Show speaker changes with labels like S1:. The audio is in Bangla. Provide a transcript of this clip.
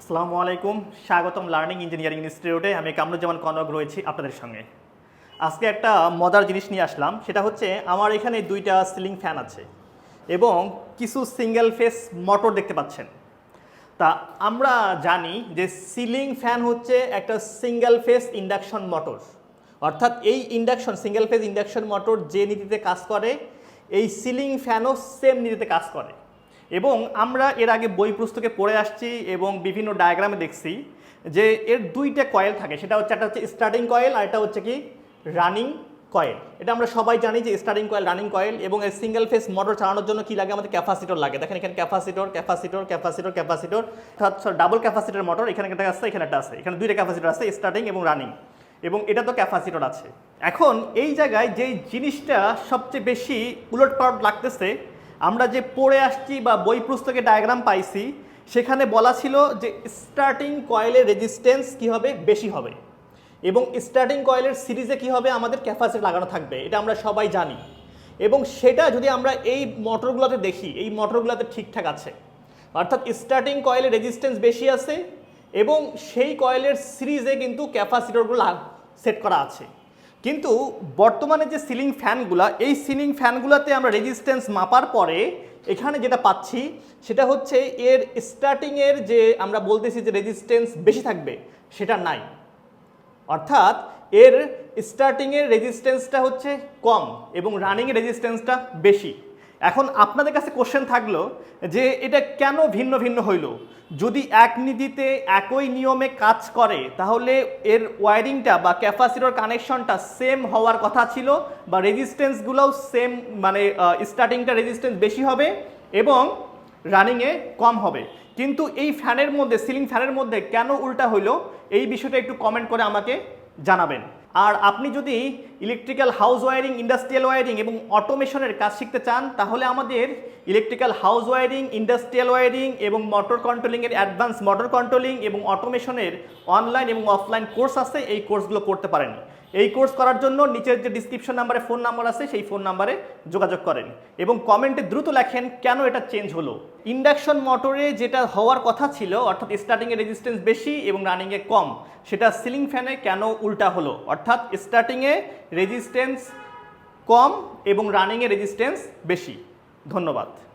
S1: আসসালামু আলাইকুম, স্বাগতম লার্নিং ইঞ্জিনিয়ারিং ইনস্টিটিউটে আমি কামরুজ্জামান কনক রয়েছি আপনাদের সঙ্গে। আজকে একটা মজার জিনিস নিয়ে আসলাম, সেটা হচ্ছে আমার এখানে দুইটা সিলিং ফ্যান আছে এবং কিছু সিঙ্গেল ফেস মোটর দেখতে পাচ্ছেন। তা আমরা জানি যে সিলিং ফ্যান হচ্ছে একটা সিঙ্গেল ফেস ইন্ডাকশন মোটর অর্থাৎ এই induction single phase induction motor যে নীতিতে কাজ করে, এই সিলিং ফ্যানও সেম নীতিতে কাজ করে। এবং আমরা এর আগে বই পুস্তকে পড়ে আসছি এবং বিভিন্ন ডায়াগ্রামে দেখছি যে এর দুইটা কয়েল থাকে। সেটা হচ্ছে, একটা হচ্ছে স্টার্টিং কয়েল আর এটা হচ্ছে কি রানিং কয়েল এটা আমরা সবাই জানি যে স্টার্টিং কয়েল রানিং কয়েল এবং এই সিঙ্গেল ফেস মোটর চালানোর জন্য কী লাগে? আমাদের ক্যাপাসিটর লাগে। দেখেন এখানে ক্যাপাসিটর ক্যাপাসিটর ক্যাপাসিটর ক্যাপাসিটর অর্থাৎ ডাবল ক্যাপাসিটর মোটর এখানে একটা আছে, এখানে একটা আছে। এখানে দুইটা ক্যাপাসিটর আছে স্টার্টিং এবং রানিং এবং এটা তো ক্যাপাসিটর আছে। এখন এই জায়গায় যেই জিনিসটা সবচেয়ে বেশি উলট পালট লাগতেছে আমরা যে পড়ে আসছি বা বই পুস্তকে ডায়াগ্রাম পাইছি, সেখানে বলা ছিল যে স্টার্টিং কয়েলের রেজিস্ট্যান্স কি হবে? বেশি হবে। এবং স্টার্টিং কয়েলের সিরিজে কি হবে? আমাদের ক্যাপাসিটি লাগানো থাকবে। এটা আমরা সবাই জানি। এবং সেটা যদি আমরা এই মোটরগুলোতে দেখি, এই মোটরগুলোতে ঠিকঠাক আছে। অর্থাৎ স্টার্টিং কয়েলের রেজিস্ট্যান্স বেশি আছে এবং সেই কয়েলের সিরিজে কিন্তু ক্যাপাসিটরগুলো সেট করা আছে। কিন্তু বর্তমানে যে সিলিং ফ্যানগুলা, এই সিলিং ফ্যানগুলোতে আমরা রেজিস্ট্যান্স মাপার পরে এখানে যেটা পাচ্ছি, সেটা হচ্ছে এর স্টার্টিংয়ের যে আমরা বলতেছি যে রেজিস্ট্যান্স বেশি থাকবে, সেটা নাই। অর্থাৎ এর স্টার্টিংয়ের রেজিস্ট্যান্সটা হচ্ছে কম এবং রানিংয়ের রেজিস্ট্যান্সটা বেশি। এখন আপনাদের কাছে কোশ্চেন থাকল যে এটা কেন ভিন্ন ভিন্ন হইল? যদি এক নীতিতে একই নিয়মে কাজ করে, তাহলে এর ওয়ারিংটা বা ক্যাপাসিটর কানেকশনটা সেম হওয়ার কথা ছিল বা রেজিস্ট্যান্সগুলোও সেম মানে স্টার্টিংটা রেজিস্ট্যান্স বেশি হবে এবং রানিংয়ে কম হবে। কিন্তু এই ফ্যানের মধ্যে সিলিং ফ্যানের মধ্যে কেন উল্টা হইল? এই বিষয়টা একটু কমেন্ট করে আমাকে জানাবেন। আর আপনি যদি electrical house wiring industrial wiring এবং অটোমেশনের কাজ শিখতে চান, তাহলে আমাদের electrical house wiring industrial wiring এবং মোটর কন্ট্রোলিংয়ের অ্যাডভান্স মোটর কন্ট্রোলিং এবং অটোমেশনের অনলাইন এবং অফলাইন কোর্স আছে, এই কোর্সগুলো করতে পারেন। এই কোর্স করার জন্য নিচের যে ডিসক্রিপশন নাম্বারে ফোন নাম্বার আছে, সেই ফোন নাম্বারে যোগাযোগ করেন এবং কমেন্টে দ্রুত লেখেন কেন এটা চেঞ্জ হলো। ইন্ডাকশন মোটরে যেটা হওয়ার কথা ছিল, অর্থাৎ স্টার্টিংয়ে রেজিস্ট্যান্স বেশি এবং রানিংয়ে কম, সেটা সিলিং ফ্যানে কেন উল্টা হলো? অর্থাৎ স্টার্টিংয়ে রেজিস্ট্যান্স কম এবং রানিংয়ে রেজিস্ট্যান্স বেশি। ধন্যবাদ।